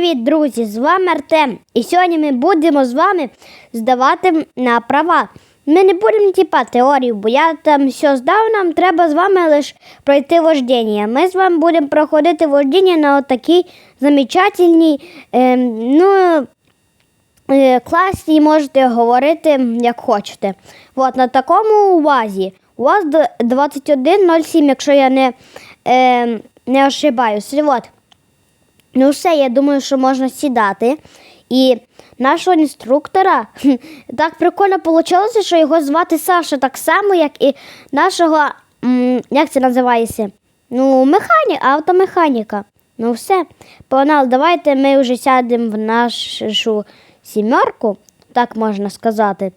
привіт, друзі! З вами Артем. І сьогодні ми будемо з вами здавати на права. Ми не будемо типа теорію, бо я там все здав, нам треба з вами лише пройти вождіння. Ми з вами будемо проходити вождіння на отакій замечательній, е, ну, е, класі можете говорити як хочете. От, на такому увазі. У вас 21.07, якщо я не, е, не ошибаюсь. От. Ну, все, я думаю, що можна сідати. І нашого інструктора так прикольно вийшло, що його звати Саша так само, як і нашого, як це називається? Ну, механік, автомеханіка. Ну, все. Погнали, давайте ми вже сядемо в нашу сімерку, так можна сказати.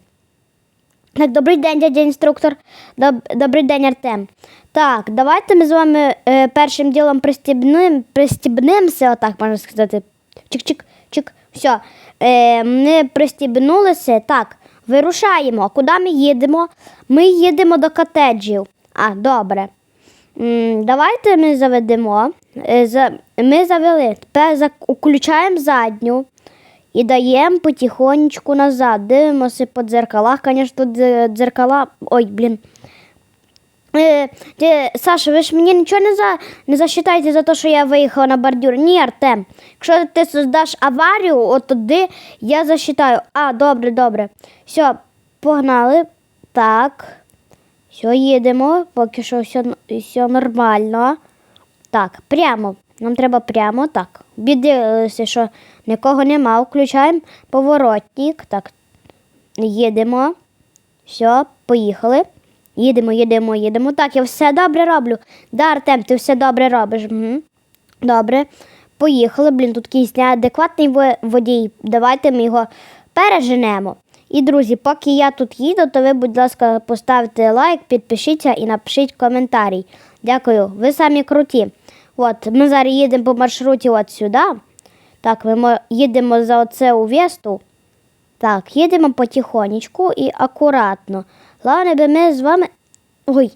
Так, добрий день, дядя інструктор. Доб- добрий день, Артем. Так, давайте ми з вами е, першим ділом пристібнем, пристібнемося, отак можна сказати. Чик-чик-чик. Все. Е, ми пристібнулися. Так, вирушаємо. Куди ми їдемо? Ми їдемо до котеджів. А, добре. М, Давайте ми заведемо. Е, за- Ми завели. Тепер включаємо задню і даємо потихонечку назад. Дивимося по дзеркалах. Звісно, дзеркала. Ой, блін. Е, ти, Саша, ви ж мені нічого не за не засчитаєте за те, що я виїхав на бордюр. Ні, Артем. Якщо ти создаш аварію, от тоді я засчитаю. А, добре, добре. Все, погнали. Так. Все, їдемо. Поки що все, все нормально. Так, прямо. Нам треба прямо так. Бідилися, що нікого нема. Включаємо поворотник. Так. Їдемо. Все, поїхали. Їдемо, їдемо, їдемо. Так, я все добре роблю. Да, Артем, ти все добре робиш. Угу. Добре. Поїхали. Блін, тут якийсь неадекватний водій. Давайте ми його переженемо. І, друзі, поки я тут їду, то ви, будь ласка, поставте лайк, підпишіться і напишіть коментарій. Дякую, ви самі круті. От, ми зараз їдемо по маршруті от сюди. Так, ми їдемо за оце у Весту. Так, їдемо потихонечку і акуратно. Головне, би ми з вами. Ой.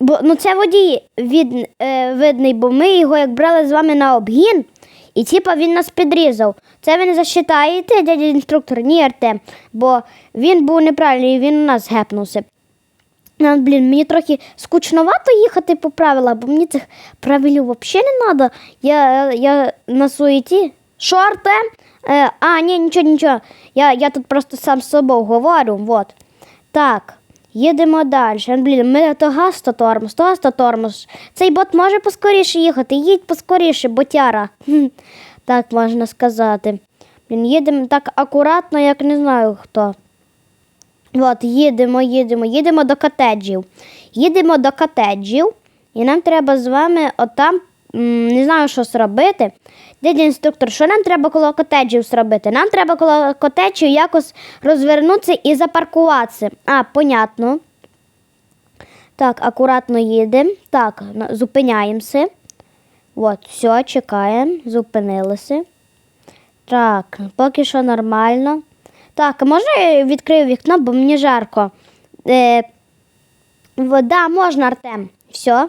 Бо ну це водій від, е, видний, бо ми його як брали з вами на обгін, і типа він нас підрізав. Це ви не засчитаєте, дядя інструктор? Ні, Артем, бо він був неправильний, він у нас гепнувся. Ну, блін, мені трохи скучновато їхати по правилах, бо мені цих правил взагалі не треба. Я, я на суеті. Що? Е, а, ні, нічого, нічого. Я, я тут просто сам з собою говорю. Вот. Так, їдемо далі. Блін, ми то газ, то тормоз, то газ, то тормоз. Цей бот може поскоріше їхати. Їдь поскоріше, ботяра. Так можна сказати. Блін, їдемо так акуратно, як не знаю хто. От, їдемо, їдемо, їдемо до котеджів. Їдемо до котеджів, і нам треба з вами отам, не знаю, що зробити. Дядя інструктор, що нам треба коло котеджів зробити? Нам треба коло котеджів якось розвернутися і запаркуватися. А, понятно. Так, акуратно їдемо. Так, зупиняємося. От, все, чекаємо, зупинилися. Так, поки що нормально. Так, можна я відкрию вікно, бо мені жарко. Е, вода, можна, Артем. Все.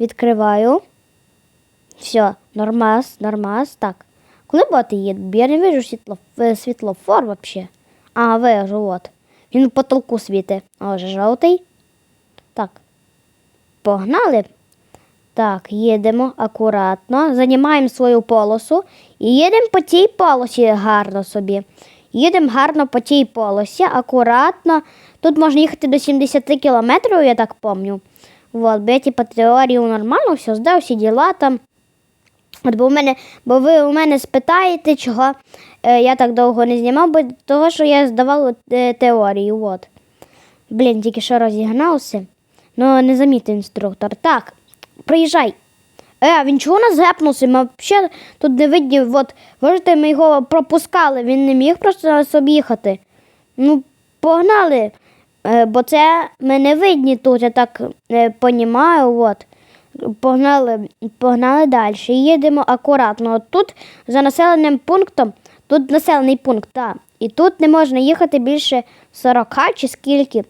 Відкриваю. Все, нормас, нормас. Так. Коли боти їдуть? Бо Я не вижу світло, е, світлофор взагалі. А, вижу, от. Він в потолку світить. А вже жовтий. Так. Погнали. Так, їдемо акуратно, займаємо свою полосу і їдемо по тій полосі гарно собі. Їдемо гарно по тій полосі, акуратно. Тут можна їхати до 70 кілометрів, я так пам'ятаю. Вот, бо я типу, теорію нормально, все здав, всі діла там. От, бо, у мене, бо ви у мене спитаєте, чого е, я так довго не знімав, бо того, що я здавав е, теорію. От. Блін, тільки що розігнався. Ну, не замітив інструктор. Так, приїжджай. Е, він чого нас гепнувся? Ми взагалі тут не видні, от, бачите, ми його пропускали, він не міг просто нас об'їхати. Ну, погнали. Е, бо це ми не видні тут, я так е, понімаю. От. Погнали, погнали далі. Їдемо акуратно. От тут за населеним пунктом, тут населений пункт, так. І тут не можна їхати більше 40 чи скільки.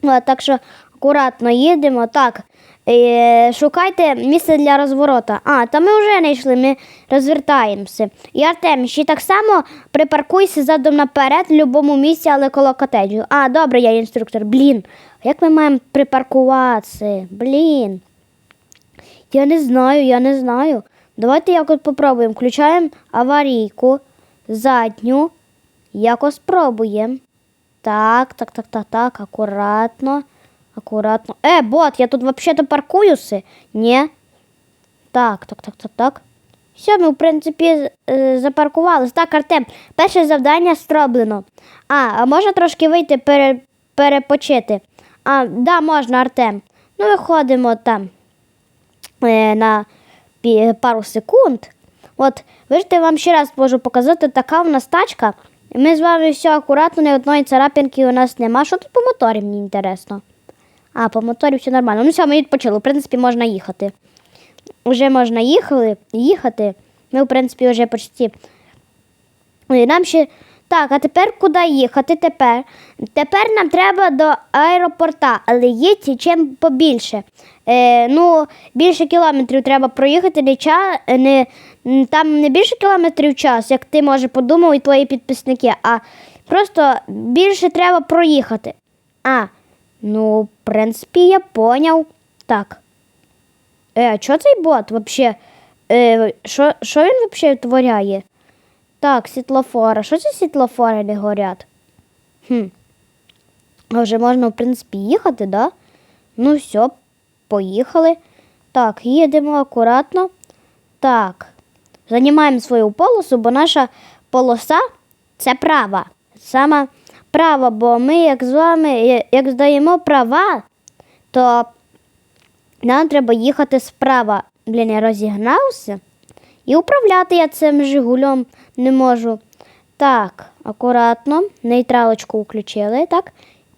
Так що акуратно їдемо. Так, Е, шукайте місце для розворота. А, та ми вже не йшли, ми розвертаємося. І Артем, ще так само припаркуйся задом наперед в будь-якому місці, але коло котеджу. А, добре, я інструктор. Блін, як ми маємо припаркуватися? Блін. Я не знаю, я не знаю. Давайте якось попробуємо. Включаємо аварійку, задню. Якось спробуємо. Так, так, так, так, так, акуратно. Акуратно. Е, бот, я тут взагалі паркуюся? Ні. Так, так, так, так, так. Все, ми, в принципі, е, запаркувалися. Так, Артем, перше завдання зроблено. А, а можна трошки вийти пере, перепочити? А, да, можна, Артем. Ну, виходимо там на пару секунд. От, вижте, вам ще раз можу показати, така в нас тачка. Ми з вами все акуратно, ні одної царапинки у нас нема. Що тут по моторі, мені інтересно. А, по моторі все нормально. Ну все, ми відпочили. В принципі, можна їхати. Вже можна їхали, їхати. Ми, в принципі, вже почти. Ой, Нам ще. Так, а тепер куди їхати? Тепер Тепер нам треба до аеропорта, але їдьте чим побільше. Е, ну, більше кілометрів треба проїхати, не, ча, не, там не більше кілометрів час, як ти може подумав і твої підписники, а просто більше треба проїхати. А, ну, в принципі, я поняв. Так. Е, а що цей бот вообще? Е, що, що він вообще творяє? Так, світлофора. Що ці світлофори не горять? Хм. А вже можна, в принципі, їхати, да? Ну все, поїхали. Так, їдемо акуратно. Так. Займаємо свою полосу, бо наша полоса це права. Саме права, бо ми, як з вами, як здаємо права, то нам треба їхати справа. Блін, я розігнався. І управляти я цим Жигулем не можу. Так, акуратно, нейтралочку включили, так.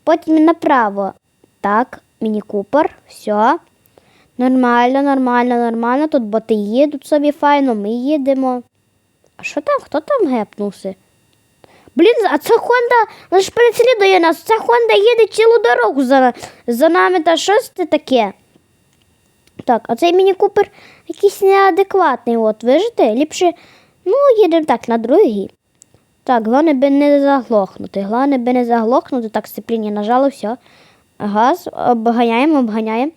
Потім направо. Так, міні-купер, все. Нормально, нормально, нормально. Тут боти їдуть собі файно, ми їдемо. А що там? Хто там гепнувся? Блін, а це Хонда лише переслідує нас. Ця Хонда їде цілу дорогу за, за нами. Та що це таке? Так, а цей міні-купер якийсь неадекватний. От, вижите? Ліпше, ну, їдемо так, на другий. Так, головне би не заглохнути. Головне би не заглохнути. Так, сцепління нажало, все. Газ, обганяємо, обганяємо.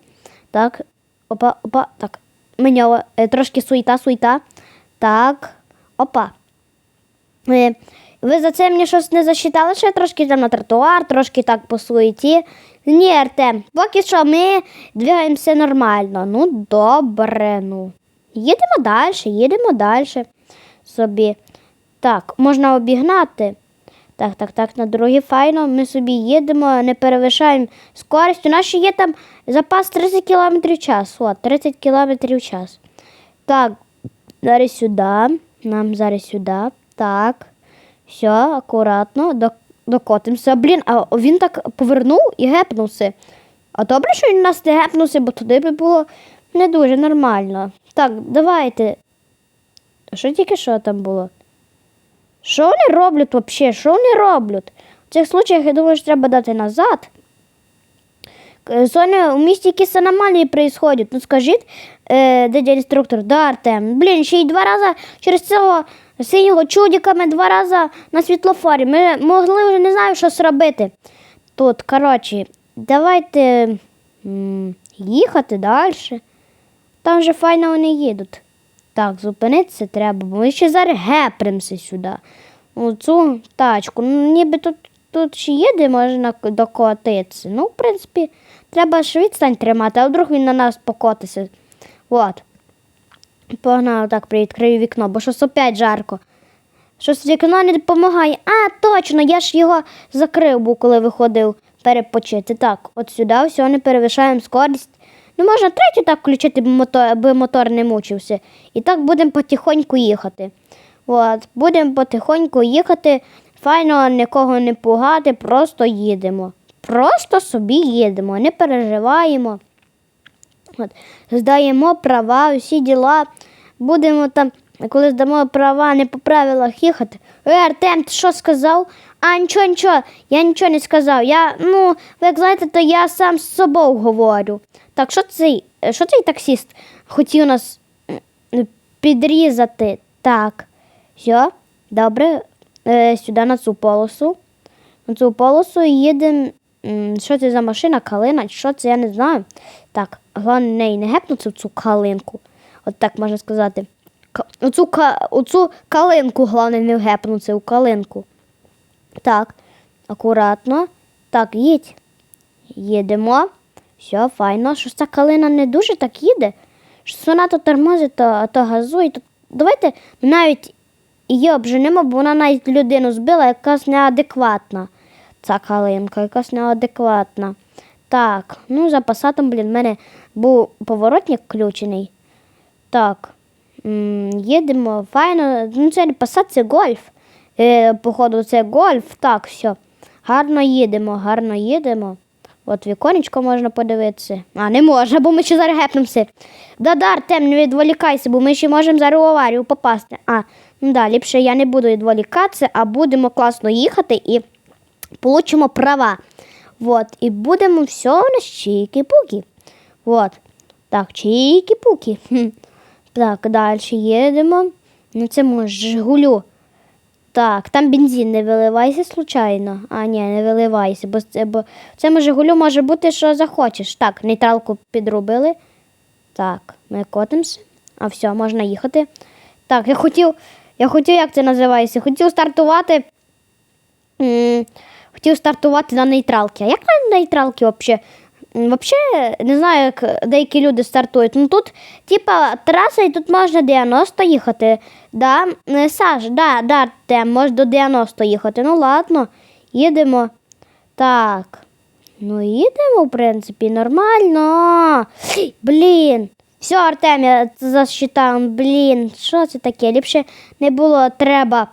Так, опа, опа, так. Меньова, е, трошки суєта, суєта. Так, опа. Е, ви за це мені щось не засчитали, що я трошки там на тротуар, трошки так по суеті. Ні, Артем, поки що ми двигаємося нормально. Ну, добре, ну. Їдемо далі, їдемо далі собі. Так, можна обігнати. Так, так, так, на дорогі файно. Ми собі їдемо, не перевищаємо скорість. У нас ще є там запас 30 км в час. От, 30 км час. Так, зараз сюди. Нам зараз сюди. Так. Все, акуратно, докотимося. Блін, а він так повернув і гепнувся. А добре, що він нас не гепнувся, бо туди би було не дуже нормально. Так, давайте. А що тільки що там було? Що вони роблять взагалі? Що вони роблять? В цих случаях, я думаю, що треба дати назад. Соня, у місті якісь аномалії происходять. Ну скажіть, е, дядя інструктор, да, Артем. Блін, ще й два рази через цього синього чудика ми два рази на світлофорі. Ми могли вже не знаю, що зробити. Тут, коротше, давайте м, їхати далі. Там вже файно вони їдуть. Так, зупинитися треба, бо ми ще зараз гепремося сюди. У цю тачку. Ну, ніби тут, тут ще є, де можна докотитися. Ну, в принципі, треба ж відстань тримати, а вдруг він на нас покотиться. От. Погнали так, привідкрию вікно, бо щось опять жарко. Щось вікно не допомагає. А, точно, я ж його закрив, був, коли виходив перепочити. Так, от сюди все, не перевищаємо скорість. Ну, можна третю так включити, аби мотор не мучився. І так будемо потихоньку їхати. От, будемо потихоньку їхати, файно нікого не пугати, просто їдемо. Просто собі їдемо, не переживаємо. От, здаємо права, усі діла. Будемо там, коли здамо права, не по правилах їхати. Е, Артем, ти що сказав? А нічого, нічого, я нічого не сказав. Я, ну, ви як знаєте, то я сам з собою говорю. Так, що цей що цей таксіст хотів нас підрізати? Так. Все, добре. Е, сюди на цю полосу. На цю полосу їдемо. Що це за машина? Калина? Що це, я не знаю. Так, головне не гепнути в цю калинку. От так можна сказати. Ка- Оцю, оцю калинку, головне, не гепнути у калинку. Так, акуратно. Так, їдь. Їдемо. Все, файно. Що ця калина не дуже так їде. Що вона то тормозить, то, то газує. То... Давайте навіть її обженемо, бо вона навіть людину збила, якась неадекватна. Ця калинка, якась неадекватна. Так, ну за пасатом, блін, в мене був поворотник включений. Так. м, Їдемо, файно. Ну, це не пасат, це гольф. Е, походу, це гольф. Так, все. Гарно їдемо, гарно їдемо. От віконечко можна подивитися. А, не можна, бо ми ще зараз гепнемося. Да-да, Артем, не відволікайся, бо ми ще можемо зараз у аварію попасти. А, ну да, ліпше я не буду відволікатися, а будемо класно їхати і получимо права. Вот, і будемо все у нас чики-пуки. Вот. Так, чики-пуки. Так, далі їдемо. На цьому Жигулю. Так, там бензин не виливайся случайно. А, ні, не виливайся, бо це бо цьому Жигулю може бути, що захочеш. Так, нейтралку підробили. Так, ми котимося. А все, можна їхати. Так, я хотів, я хотів, як це називається? Хотів стартувати. м, Хотів стартувати на нейтралки. А як на нейтралки взагалі? Взагалі, не знаю, як деякі люди стартують. Ну тут, типа, траса, і тут можна 90 їхати. Да? Саш, да, да, те, може до 90 їхати. Ну ладно, їдемо. Так. Ну, їдемо, в принципі, нормально. Блін. Все, Артем, я засчитав. Блін, що це таке? Ліпше не було треба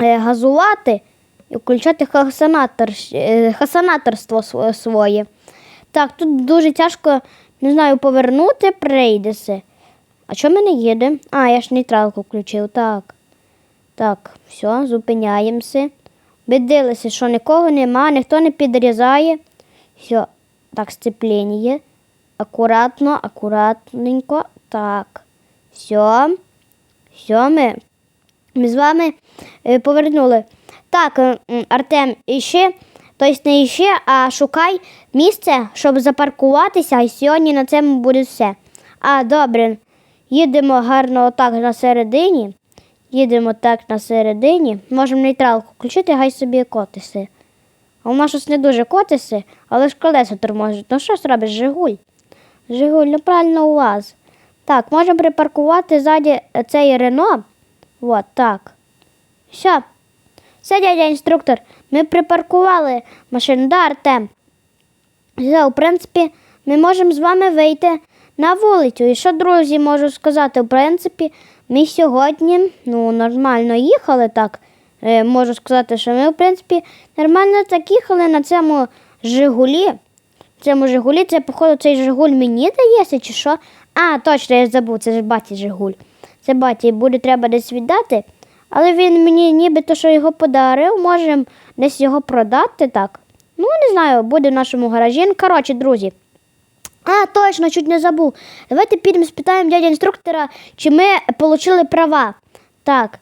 е, газувати і включати хасанатор, е, хасанаторство сво- своє. Так, тут дуже тяжко, не знаю, повернути прийдеться. А чому ми не їдемо? А, я ж нейтралку включив. Так. Так, все, зупиняємося. Бідилися, що нікого нема, ніхто не підрізає. Все, так, сцеплення. Акуратно, акуратненько. Так. Все. Все, ми ми з вами е, повернули. Так, Артем, іще, тобто не іще, а шукай місце, щоб запаркуватися, і сьогодні на цьому буде все. А, добре, їдемо гарно отак на середині. Їдемо так на середині. Можемо нейтралку включити, хай собі котиси. А у нас щось не дуже котиси, але ж колеса тормозять. Ну що ж робиш, Жигуль? Жигуль, ну правильно у вас. Так, можемо припаркувати ззаді цей Рено. Вот так. Все. Все, дядя інструктор. Ми припаркували машину. Да, Артем. В принципі, ми можемо з вами вийти на вулицю. І що, друзі, можу сказати, в принципі, ми сьогодні ну, нормально їхали так. Е, можу сказати, що ми, в принципі, нормально так їхали на цьому Жигулі. Цьому Жигулі, це, походу, цей Жигуль мені дається, чи що? А, точно, я забув, це ж баті Жигуль. Це баті буде треба десь віддати. Але він мені нібито що його подарив, можемо десь його продати так. Ну, не знаю, буде в нашому гаражі. Ну, Коротше, друзі. А, точно, чуть не забув. Давайте підемо спитаємо дядя інструктора, чи ми отримали права. Так.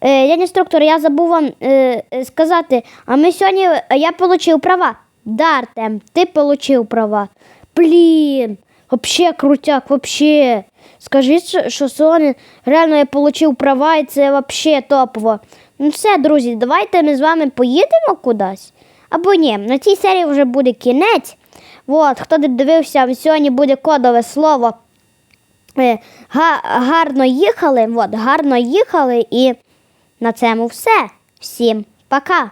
Е, дядя інструктор, я забув вам е, е, сказати, а ми сьогодні е, я отримав права. Да, Артем, ти отримав права. Блін, вообще крутяк, вообще. Скажіть, що- сьогодні реально я отримав права, і це вообще топово. Ну все, друзі, давайте ми з вами поїдемо кудись. Або ні, на цій серії вже буде кінець. От, хто дивився, сьогодні буде кодове слово. Е, га- гарно їхали, от, гарно їхали і на цьому все. Всім пока!